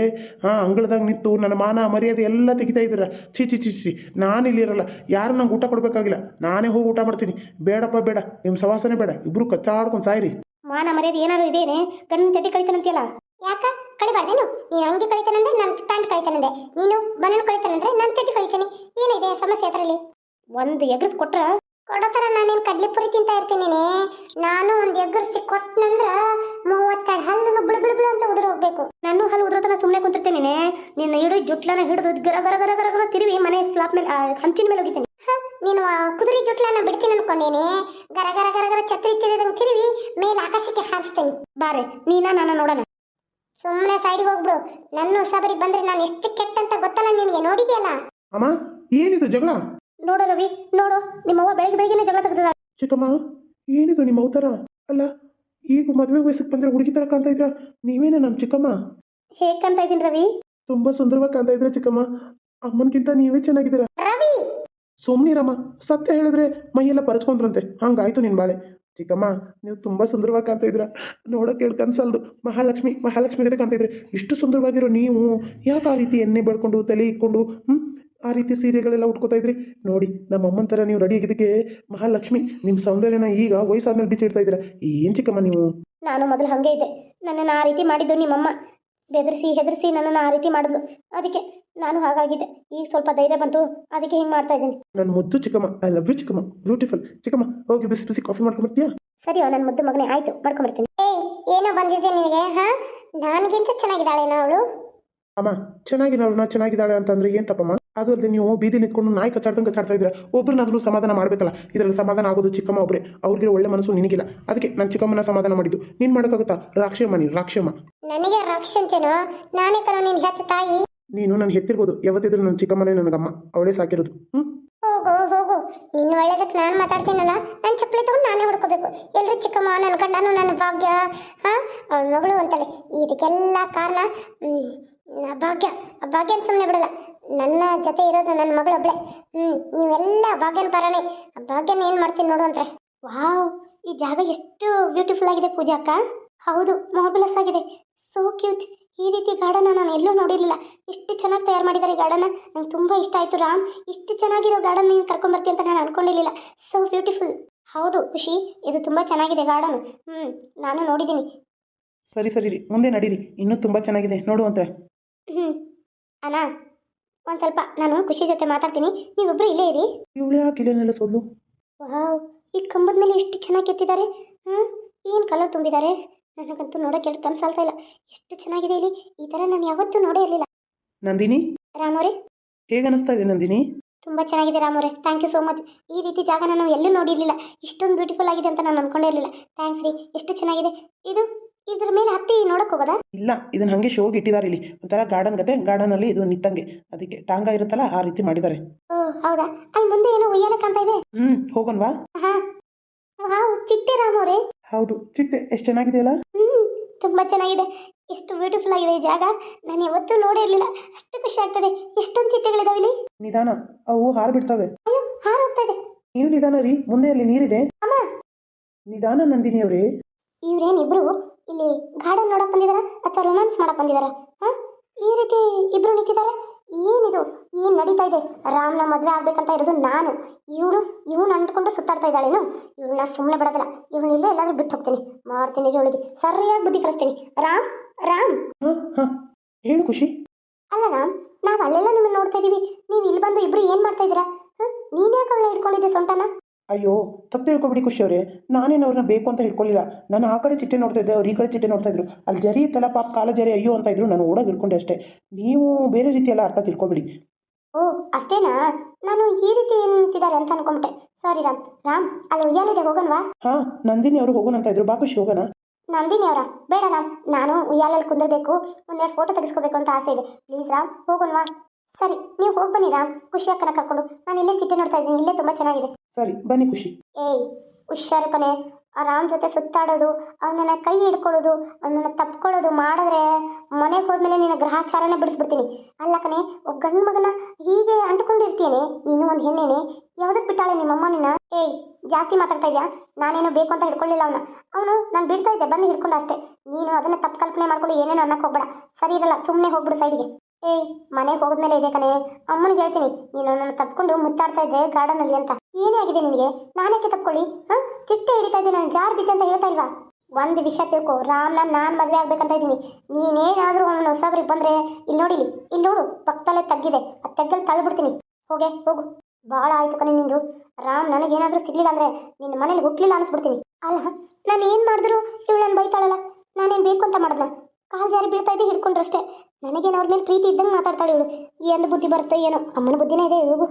ಹಾಂ ಅಂಗಳದಾಗ ನಿಂತು ನನ್ನ ಮಾನ ಮರ್ಯಾದೆ ಎಲ್ಲ ತೆಗಿತಾ ಇದ್ದೀರ. ಚಿ ಚಿ ಚಿ ಚಿ ನಾನು ಇಲ್ಲಿರಲ್ಲ. ಯಾರು ನಂಗೆ ಊಟ ಕೊಡಬೇಕಾಗಿಲ್ಲ. ನಾನೇ ಹೋಗಿ ಊಟ ಮಾಡ್ತೀನಿ. ಬೇಡಪ್ಪ ಬೇಡ. ನಿಮ್ಮ ಸವಾಸನೆ ಬೇಡ. ಇಬ್ರು ಕಚ್ಚಾಡ್ಕೊಂಡು ಸಾಯಿರಿ. ಮಾನ ಮರ್ಯಾದೆ ಏನಾದ್ರು ಇದೇನೆ? ಕಣ್ಣು ಚಟಿ ಕಳಿತಾನಂತೀಯಲ್ಲ? ಯಾಕ? ಕಳಿಬಾರ್ದೇನು? ನೀನು ಅಂಗಿ ಕಳಿತಾನಂದ್ರೆ ನಾನು ಪ್ಯಾಂಟ್ ಕಳಿತಾನಂದೆ. ನೀನು ಬನನ್ ಕಳಿತಾನಂದ್ರೆ ನಾನು ಚಟಿ ಕಳಿತೀನಿ. ಏನಿದೆ ಸಮಸ್ಯೆ ಅದರಲ್ಲಿ? ಒಂದು ಎಗ್ರಸ್ ಕೊಟ್ರ ಕೊಡೋತರ ನಾನೇನು ಕಡ್ಲಿ ಪುರಿ ತಿಂತಾ ಇರ್ತೀನಿ ನಾನು ಒಂದು ಎಗ್ಗರ್ಸಿ ಕೊಟ್ಟನಂದ್ರ ಮೂವತ್ತೆರಡು ಹಲ್ಲು ಬಿಳು ಬಿಳು ಬಿಳು ಅಂತ ಉದುರು ಹೋಗ್ಬೇಕು. ನಾನು ಹಲ್ಲು ಉದುರೋತನ ಸುಮ್ಮನೆ ಕುಂತಿರ್ತೀನಿ ನಿನ್ನ ಹಿಡಿದು ಜುಟ್ಲನ ಹಿಡಿದು ಗರ ಗರ ಗರ ಗರ ಗರ ತಿರುವಿ ಮನೆ ಸ್ಲಾಪ್ ಮೇಲೆ ಹಂಚಿನ ಮೇಲೆ ಹೋಗಿದ್ದೀನಿ. ನೀನು ಕುದುರಿ ಜುಟ್ಲನ್ನ ಬಿಡ್ತೀನಿ ಅನ್ಕೊಂಡೇನೆ ಗರ ಗರ ಗರ ಗರ ಛತ್ರಿ ತಿರುದಂಗೆ ತಿರುವಿ ಮೇಲೆ ಆಕಾಶಕ್ಕೆ ಹಾರಿಸ್ತೀನಿ. ಬಾರೆ ನೀನ ನಾನು ನೋಡೋಣ. ಸುಮ್ಮನೆ ಸೈಡ್ಗೆ ಹೋಗ್ಬಿಡು. ನನ್ನ ಸಬರಿ ಬಂದ್ರೆ ನಾನು ಎಷ್ಟು ಕೆಟ್ಟ ಅಂತ ಗೊತ್ತಲ್ಲ ನಿನಗೆ, ನೋಡಿದೆಯಲ್ಲ? ಅಮ್ಮ, ಏನಿದು ಜಗಳ? ನೋಡು ರವಿ ನೋಡು ನಿಮ್ಮವ್ವ ಬೆಳಗ್ಗೆ ಬೆಳಗ್ಗೆನೆ ಜಗಳ ತೆಗೆದ ಚಿಕ್ಕಮ್ಮ ಏನಿದು ನಿಮ್ಮ ಅವತಾರ? ಅಲ್ಲ ಈಗ ಮದುವೆ ವಯಸ್ಸಿಗೆ ಬಂದ್ರೆ ಹುಡುಗಿ ತರ ಕಾಣ್ತಾ ಇದ್ರ ನೀವೇನೇ ನಮ್ಮ ಚಿಕ್ಕಮ್ಮ? ಹೇಗ್ ಕಾಣ್ತಾ ಇದೀನಿ ರವಿ? ತುಂಬಾ ಸುಂದರವಾಗಿ ಕಾಣ್ತಾ ಇದ್ರ ಚಿಕ್ಕಮ್ಮ. ಅಮ್ಮನ್ಗಿಂತ ನೀವೇ ಚೆನ್ನಾಗಿದ್ದೀರ? ರವಿ! ಸುಮ್ಮನಿರಮ್ಮ ಸತ್ಯ ಹೇಳಿದ್ರೆ ಮೈಯೆಲ್ಲ ಪರಚ್ಕೊಂಡ್ರಂತೆ. ಹಂಗಾಯ್ತು ನಿನ್ ಬಾಳೆ. ಚಿಕ್ಕಮ್ಮ ನೀವು ತುಂಬಾ ಸುಂದರವಾಗಿ ಕಾಣ್ತಾ ಇದ್ರ ನೋಡಕ್ ಹೇಳಿ ಕನ್ಸಲ್ದು. ಮಹಾಲಕ್ಷ್ಮಿ ಮಹಾಲಕ್ಷ್ಮಿ ಕಾಣ್ತಾ ಇದ್ರೆ ಇಷ್ಟು ಸುಂದರವಾಗಿರೋ ನೀವು ಯಾವ ಆ ರೀತಿ ಎಣ್ಣೆ ಬೆಳ್ಕೊಂಡು ತಲೆ ಇಕ್ಕೊಂಡು ಹ್ಞೂ ಆ ರೀತಿ ಸೀರೆಗಳೆಲ್ಲ ಉಟ್ಕೋತಾ ಇದ್ರಿ ನೋಡಿ ನಮ್ಮ ಅಮ್ಮನ ಥರ ನೀವು ರೆಡಿ ಆಗಿದ್ದಕ್ಕೆ ಮಹಾಲಕ್ಷ್ಮಿ ನಿಮ್ಮ ಸೌಂದರ್ಯನ ಈಗ ವಯಸ್ಸಾದ್ಮೇಲೆ ಬಿಚ್ಚಿಡ್ತಾ ಇದ್ದೀರಾ? ಏನು ಚಿಕ್ಕಮ್ಮ ನೀವು? ನಾನು ಮೊದಲು ಹಂಗೆ ಇದ್ದೆ. ನನ್ನನ್ನು ಆ ರೀತಿ ಮಾಡಿದ್ದು ನಿಮ್ಮಮ್ಮ. ಬೆದರಿಸಿ ಹೆದರಿಸಿ ನನ್ನನ್ನು ಆ ರೀತಿ ಮಾಡಿದ್ಲು. ಅದಕ್ಕೆ ನಾನು ಹಾಗಾಗಿದ್ದೆ. ಈಗ ಸ್ವಲ್ಪ ಧೈರ್ಯ ಬಂತು. ಅದಕ್ಕೆ ಹಿಂಗೆ ಮಾಡ್ತಾ ಇದ್ದೀನಿ. ನನ್ನ ಮುದ್ದು ಚಿಕ್ಕಮ್ಮ ಐ ಲವ್ ಯು ಚಿಕ್ಕಮ್ಮ. ಬ್ಯೂಟಿಫುಲ್ ಚಿಕ್ಕಮ್ಮ ಹೋಗಿ ಬಿಸಿ ಬಿಸಿ ಕಾಫಿ ಮಾಡ್ಕೊಂಬರ್ತೀಯಾ ಸರಿಯೋ ನನ್ನ ಮುದ್ದು ಮಗನೇ ಆಯ್ತು ಮಾಡ್ಕೊಂಬರ್ತೀನಿ ಏಯ್ ಏನೋ ಬಂದಿದೆ ನಿನಗೆ ಹಾ? ನನಗಿಂತ ಚೆನ್ನಾಗಿದ್ದಾಳೇನೋ ಅವಳು? ಅಮ್ಮ ಚೆನ್ನಾಗಿದ್ದಾಳು ನಾ ಚೆನ್ನಾಗಿದ್ದಾಳೆ ಅಂತಂದ್ರೆ ಏನು ತಪ್ಪಮ್ಮ? ಅದು ಅಲ್ಲದೆ ನೀವು ಬೀದಿ ನಿಂತ್ಕೊಂಡು ನಾಯಿ ಕಚ್ಚಾಡ್ದಂಗೆ ಕಚ್ಚಾಡ್ತಾ ಇದ್ದೀರಾ? ಒಬ್ಬರನ್ನಾದ್ರೂ ಸಮಾಧಾನ ಮಾಡಬೇಕಲ್ಲ? ಇದರಲ್ಲಿ ಸಮಾಧಾನ ಆಗೋದು ಚಿಕ್ಕಮ್ಮ ಒಬ್ಬರೇ ಅವ್ರಿಗೆ ಒಳ್ಳೆ ಮನಸ್ಸು ನಿನಗಿಲ್ಲ. ಅದಕ್ಕೆ ನಾನು ಚಿಕ್ಕಮ್ಮನ ಸಮಾಧಾನ ಮಾಡಿದ್ದು. ನೀನು ಮಾಡೋಕ್ಕಾಗುತ್ತಾ? ರಾಕ್ಷಮ್ಮ ನೀನು ರಾಕ್ಷಮ್ಮ. ನನಗೆ ರಾಕ್ಷಂತೇನೋ ನಾನೇ ಕರೋ ನಿನ್ನ ಹೆತ್ತ ತಾಯಿ? ನೀನು ನನಗೆ ಹೆತ್ತಿರ್ಬೋದು. ಯಾವತ್ತಿದ್ರು ನನ್ನ ಚಿಕ್ಕಮ್ಮನೇ ನನಗಮ್ಮ. ಅವಳೇ ಸಾಕಿರೋದು. ಹ್ಞೂ ಹೋಗು ಹೋಗು. ನಿನ್ನ ಒಳ್ಳೇದಕ್ಕೆ ನಾನು ಮಾತಾಡ್ತೀನಲ್ಲ? ನನ್ನ ಚಪ್ಪಲಿ ತಗೊಂಡು ನಾನೇ ಹುಡ್ಕೋಬೇಕು. ಎಲ್ಲರೂ ಚಿಕ್ಕಮ್ಮ ನನ್ನ ಗಂಡನು ನನ್ನ ಭಾಗ್ಯ ಹಾಂ? ಅವಳ ಮಗಳು ಅಂತಾಳೆ. ಇದಕ್ಕೆಲ್ಲ ಕಾರಣ ಭಾಗ್ಯ ಆ ಭಾಗ್ಯ. ಆ ಭಾಗ್ಯನ ಸುಮ್ಮನೆ ಬಿಡಲ್ಲ. ನನ್ನ ಜೊತೆ ಇರೋದು ನನ್ನ ಮಗಳೊಬ್ಳೆ ಹ್ಞೂ ನೀವೆಲ್ಲ ಭಾಗ್ಯನ ಪರನೇ. ಆ ಭಾಗ್ಯನ ಏನು ಮಾಡ್ತೀನಿ ನೋಡು ಅಂದ್ರೆ. ವಾವ್ ಈ ಜಾಗ ಎಷ್ಟು ಬ್ಯೂಟಿಫುಲ್ ಆಗಿದೆ ಪೂಜಾ ಅಕ್ಕ. ಹೌದು ಮಾರ್ಬಲಸ್ ಆಗಿದೆ. ಸೋ ಕ್ಯೂಟ್ ಈ ರೀತಿ ಗಾರ್ಡನ್ ನಾನು ಎಲ್ಲೂ ನೋಡಿರಲಿಲ್ಲ. ಇಷ್ಟು ಚೆನ್ನಾಗಿ ತಯಾರು ಮಾಡಿದ್ದಾರೆ ಗಾರ್ಡನ್ ನಂಗೆ ತುಂಬ ಇಷ್ಟ ಆಯಿತು ರಾಮ್. ಇಷ್ಟು ಚೆನ್ನಾಗಿರೋ ಗಾರ್ಡನ್ ನೀನು ಕರ್ಕೊಂಬರ್ತೀನಿ ಅಂತ ನಾನು ಅನ್ಕೊಂಡಿರಲಿಲ್ಲ. ಸೋ ಬ್ಯೂಟಿಫುಲ್ ಹೌದು ಖುಷಿ. ಇದು ತುಂಬ ಚೆನ್ನಾಗಿದೆ ಗಾರ್ಡನ್ ಹ್ಞೂ ನಾನು ನೋಡಿದ್ದೀನಿ. ಸರಿ ಸರಿ ರೀ. ಮುಂದೆ ನಡೀರಿ. ಇನ್ನೂ ತುಂಬ ಚೆನ್ನಾಗಿದೆ. ನೋಡುವಂತೆ ಹ್ಞೂ ಅಣ್ಣ ಒಂದು ಸ್ವಲ್ಪ ನಾನು ಖುಷಿ ಜೊತೆ ಮಾತಾಡ್ತೀನಿ. ನೀವೊಬ್ರು ಇಲ್ಲೇ ಇರಿ. ಇವಳು ಯಾಕೆ ಸೋದ್ಲು ವಾವ್ ಈ ಕಂಬದ ಮೇಲೆ ಎಷ್ಟು ಚೆನ್ನಾಗಿ ಕೆತ್ತಿದ್ದಾರೆ. ಹ್ಮ್ ಏನ್ ಕಲರ್ ತುಂಬಿದ್ದಾರೆ. ನನಗಂತೂ ನೋಡೋಕೆ ಎರಡು ಕನ್ಸಲ್ತಾ ಇಲ್ಲ. ಎಷ್ಟು ಚೆನ್ನಾಗಿದೆ ಇಲ್ಲಿ. ಈ ತರ ನಾನು ಯಾವತ್ತೂ ನೋಡೇ ಇರ್ಲಿಲ್ಲ. ನಂದಿನಿ? ರಾಮೋರೆ? ಹೇಗೆ ಅನಿಸ್ತಾ ಇದೆ ನಂದಿನಿ? ತುಂಬಾ ಚೆನ್ನಾಗಿದೆ ರಾಮೋರೆ. ಥ್ಯಾಂಕ್ ಯು ಸೋ ಮಚ್ ಈ ರೀತಿ ಜಾಗ ನಾನು ಎಲ್ಲೂ ನೋಡಿರ್ಲಿಲ್ಲ. ಇಷ್ಟೊಂದು ಬ್ಯೂಟಿಫುಲ್ ಆಗಿದೆ ಅಂತ ನಾನು ಅಂದ್ಕೊಂಡೇ ಇರಲಿಲ್ಲ. ಥ್ಯಾಂಕ್ಸ್ ರೀ. ಎಷ್ಟು ಚೆನ್ನಾಗಿದೆ. ಇದು ಇದ್ರ ಮೇಲೆ ಹತ್ತಿ ನೋಡಕ್ ಹೋಗದ? ಇಲ್ಲ ಇದನ್ನ ಹಂಗೆ ಶೋಗೆ ಇಟ್ಟಿದ್ದಾರೆ ಇಲ್ಲಿ. ಒಂಥರ ಗಾರ್ಡನ್ ಗತೆ ಗಾರ್ಡನಲ್ಲಿ ಇದು ನಿತ್ತಂಗೆ ಅದಕ್ಕೆ ಟಾಂಗ ಇರುತ್ತಲ್ಲ ಆ ರೀತಿ ಮಾಡಿದ್ದಾರೆ ಓ ಹೌದಾ? ಅಲ್ಲಿ ಮುಂದೆ ಏನೋ ಉಯ್ಯಾಲೆ ಕಾಣ್ತಾ ಇದೆ. ಹ್ಮ್ ಹೋಗೋಣವಾ ಹಾ ವಾವ್ ಚಿಟ್ಟೆ ರಾಮೋರೆ ಹೌದು ಚಿಟ್ಟೆ ಎಷ್ಟು ಚೆನ್ನಾಗಿದೆಯಲ್ಲ ಹ್ಮ್ ತುಂಬಾ ಚೆನ್ನಾಗಿದೆ. ಎಷ್ಟು ಬ್ಯೂಟಿಫುಲ್ ಆಗಿದೆ ಈ ಜಾಗ. ನಾನು ಯಾವತ್ತೂ ನೋಡೇ ಇರ್ಲಿಲ್ಲ. ಅಷ್ಟು ಖುಷಿ ಆಗ್ತದೆ. ಎಷ್ಟೊಂದು ಚಿಟ್ಟೆಗಳಿದಾವೆ ಇಲ್ಲಿ? ನಿಧಾನ ಅವು ಹಾರ ಬಿಡ್ತವೆ. ಅಯ್ಯೋ ಹಾರು ಹೋಗ್ತಾ ಇದೆ. ನೀವು ನಿಧಾನ ರೀ ಮುಂದೆ ಅಲ್ಲಿ ನೀರಿದೆ. ಅಮ್ಮ. ನಿಧಾನ ನಂದಿನಿ ಅವರೇ ಇವ್ರೇನಿಬ್ರು ಇಲ್ಲಿ ಗಾರ್ಡನ್ ನೋಡಕ್ ಬಂದಿದಾರ? ಅಥವಾ ರೊಮ್ಯಾನ್ಸ್ ಮಾಡಕ್ ಬಂದಿದಾರ? ಹಾ? ಈ ರೀತಿ ಇಬ್ರು ನಿಂತಿದ್ದಾರೆ? ಏನಿದು? ಏನ್ ನಡೀತಾ ಇದೆ? ರಾಮ್ನ ಮದ್ವೆ ಆಗ್ಬೇಕಂತ ಇರೋದು ನಾನು. ಇವಳು ಇವನು ಅಂದ್ಕೊಂಡು ಸುತ್ತಾಡ್ತಾ ಇದ್ದಾಳೇನು? ಇವಳನ್ನ ಸುಮ್ಮನೆ ಬಿಡೋದಿಲ್ಲ. ಇವಳು ಇಲ್ಲೇ ಎಲ್ಲಾದ್ರೂ ಬಿಟ್ಟು ಹೋಗ್ತೀನಿ. ಮಾಡ್ತೀನಿ ಜೋಳಿಗೆ. ಸರಿಯಾಗಿ ಬುದ್ಧಿ ಕಲಿಸ್ತೀನಿ. ರಾಮ್? ರಾಮ್? ಹೇಳು ಖುಷಿ. ಅಲ್ಲ ರಾಮ್ ನಾವು ಅಲ್ಲೆಲ್ಲ ನಿಮ್ಮನ್ನ ನೋಡ್ತಾ ಇದೀವಿ. ನೀವು ಇಲ್ಲಿ ಬಂದು ಇಬ್ರು ಏನ್ ಮಾಡ್ತಾ ಇದೀರಾ ನೀನ್ ಯಾಕೆ ಅವಳ ಹಿಡ್ಕೊಂಡಿದ್ದೆ ಸೊಂಟನ? ಅಯ್ಯೋ ತಪ್ಪು ತಿಳ್ಕೊಬಿಡಿ ಖುಷಿ ಅವರೇ ನಾನೇನು ಅವ್ರನ್ನ ಬೇಕು ಅಂತ ಹಿಡ್ಕೊಳ್ಳಿಲ್ಲ ನಾನು ಆ ಕಡೆ ಚಿಟ್ಟೆ ನೋಡ್ತಾ ಇದ್ದೆ ಅವ್ರು ಈ ಕಡೆ ಚಿಟ್ಟೆ ನೋಡ್ತಾ ಇದ್ರು. ಅಲ್ಲಿ ಜರಿ ಇತ್ತಲ್ಲ ಪಾಪ ಕಾಲ ಜರಿ ಅಯ್ಯೋ ಅಂತ ಇದ್ರು ನಾನು ಓಡೋಗಿ ಹಿಡ್ಕೊಂಡೆ ಅಷ್ಟೇ. ನೀವು ಬೇರೆ ರೀತಿಯೆಲ್ಲ ಎಲ್ಲ ಅರ್ಥ ತಿಳ್ಕೊಬಿಡಿ. ಓ ಅಷ್ಟೇನಾ? ನಾನು ಈ ರೀತಿ ಏನು ನಿಂತಿದ್ದಾರೆ ಅಂತ ಅನ್ಕೊಂಬಿಟ್ಟೆ. ಸಾರಿ ರಾಮ್. ರಾಮ್ ಅಲ್ಲಿ ಉಯ್ಯಾಲಿದೆ ಹೋಗೋಣವಾ? ಹಾ ನಂದಿನಿ ಅವರು ಹೋಗೋಣ ಅಂತ ಇದ್ರು. ಬಾ ಖುಷಿ ಹೋಗೋಣ. ನಂದಿನಿ ಅವರ? ಬೇಡ ರಾಮ್. ನಾನು ಉಯ್ಯಾಲಲ್ಲಿ ಕುಂದಿರ್ಬೇಕು. ಒಂದೆರಡು ಫೋಟೋ ತೆಗೆಸ್ಕೋಬೇಕು ಅಂತ ಆಸೆ ಇದೆ. ಪ್ಲೀಸ್ ರಾಮ್ ಹೋಗೋಣವಾ? ಸರಿ ನೀವು ಹೋಗಿ ಬನ್ನಿ ರಾಮ್. ಖುಷಿ ಅಕ್ಕನ ಕರ್ಕೊಂಡು ನಾನು ಇಲ್ಲೇ ಚಿಟ್ಟೆ ನೋಡ್ತಾ ಇದ್ದೀನಿ. ಇಲ್ಲೇ ತುಂಬಾ ಚೆನ್ನಾಗಿದೆ. ಸರಿ, ಬನ್ನಿ ಖುಷಿ. ಏಯ್, ಹುಷಾರು ಕಣೆ. ರಾಮ್ ಜೊತೆ ಸುತ್ತಾಡೋದು, ಅವನನ್ನ ಕೈ ಹಿಡ್ಕೊಳ್ಳೋದು, ಅವನನ್ನ ತಪ್ಕೊಳ್ಳೋದು ಮಾಡಿದ್ರೆ ಮನೆಗೆ ಹೋದ್ಮೇಲೆ ನಿನ್ನ ಗ್ರಹಾಚಾರನ ಬಿಡಿಸ್ಬಿಡ್ತೀನಿ. ಅಲ್ಲ ಕಣೆ, ಒಬ್ಬ ಗಂಡು ಮಗನ ಹೀಗೆ ಅಂಟ್ಕೊಂಡಿರ್ತೀನಿ. ನೀನು ಒಂದು ಹೆಣ್ಣೇನೆ. ಯಾವ್ದಕ್ಕೆ ಬಿಟ್ಟಾಳೆ ನಿಮ್ಮಮ್ಮ ನಿನ್ನ? ಏಯ್, ಜಾಸ್ತಿ ಮಾತಾಡ್ತಾ ಇದೆಯಾ? ನಾನೇನೋ ಬೇಕು ಅಂತ ಹಿಡ್ಕೊಳ್ಳಿಲ್ಲ ಅವನ. ಅವನು ನಾನು ಬಿಡ್ತಾ ಇದ್ದೆ ಬಂದು ಹಿಡ್ಕೊಂಡು ಅಷ್ಟೇ. ನೀನು ಅದನ್ನ ತಪ್ಪು ಕಲ್ಪನೆ ಮಾಡ್ಕೊಂಡು ಏನೇನೋ ಅನ್ನಕ್ಕೆ ಹೋಗ್ಬೇಡ. ಸರಿ ಇರಲ್ಲ ಸುಮ್ಮನೆ ಹೋಗ್ಬಿಡು ಸೈಡ್ಗೆ. ಏಯ್, ಮನೆಗೆ ಹೋದ್ಮೇಲೆ ಇದೆ ಕಣೆ. ಅಮ್ಮನಿಗೆ ಹೇಳ್ತೀನಿ, ನೀನು ನನ್ನ ತಪ್ಕೊಂಡು ಮುತ್ತಾಡ್ತಾ ಇದ್ದೆ ಗಾರ್ಡನಲ್ಲಿ ಅಂತ. ಏನೇ ಆಗಿದೆ ನಿನಗೆ? ನಾನೇಕೆ ತಪ್ಕೊಳ್ಳಿ ಹಾ? ಚಿಟ್ಟೆ ಹಿಡಿತಾ ಇದ್ದೆ, ನಾನು ಜಾರ್ ಬಿದ್ದಂತ ಹೇಳ್ತಾ ಇಲ್ವಾ? ಒಂದು ವಿಷಯ ತಿಳ್ಕೊ, ರಾಮ್ನ ನಾನು ಮದುವೆ ಆಗ್ಬೇಕಂತ ಇದ್ದೀನಿ. ನೀನೇನಾದರೂ ಅವನು ಹೊಸಬ್ರಿಗೆ ಬಂದರೆ ಇಲ್ಲಿ ನೋಡಿಲಿ ಇಲ್ಲಿ ನೋಡು, ಪಕ್ಕದಲ್ಲೇ ತಗ್ಗಿದೆ. ಆ ತೆಗ್ಗಲ್ಲಿ ತಳ್ಳಿಬಿಡ್ತೀನಿ ಹೋಗೆ, ಹೋಗು. ಭಾಳ ಆಯ್ತು ಕಣೆ ನಿಂದು. ರಾಮ್ ನನಗೇನಾದರೂ ಸಿಗ್ಲಿಲ್ಲ ಅಂದರೆ ನಿನ್ನ ಮನೇಲಿ ಹುಟ್ಲಿಲ್ಲ ಅನಿಸ್ಬಿಡ್ತೀನಿ. ಅಲ್ಲ, ನಾನು ಏನು ಮಾಡಿದ್ರು ಇವಳು ನಾನು ಬೈತಾಳಲ್ಲ? ನಾನೇನು ಬೇಕು ಅಂತ ಮಾಡಿದ್ನ ಕಾಲು ಜಾರಿ ಬೀಳ್ತಾ ಇದ್ದೆ ಹಿಡ್ಕೊಂಡ್ರಷ್ಟೇ ನನಗೇನು ಅವ್ರ ಮೇಲೆ ಪ್ರೀತಿ ಇದ್ದಂಗೆ ಮಾತಾಡ್ತಾಳೆ ಇವಳು? ಎಂದು ಬುದ್ಧಿ ಬರುತ್ತೆ ಏನೋ? ಅಮ್ಮನ ಬುದ್ಧಿನೇ ಇದೆ ಇವಳು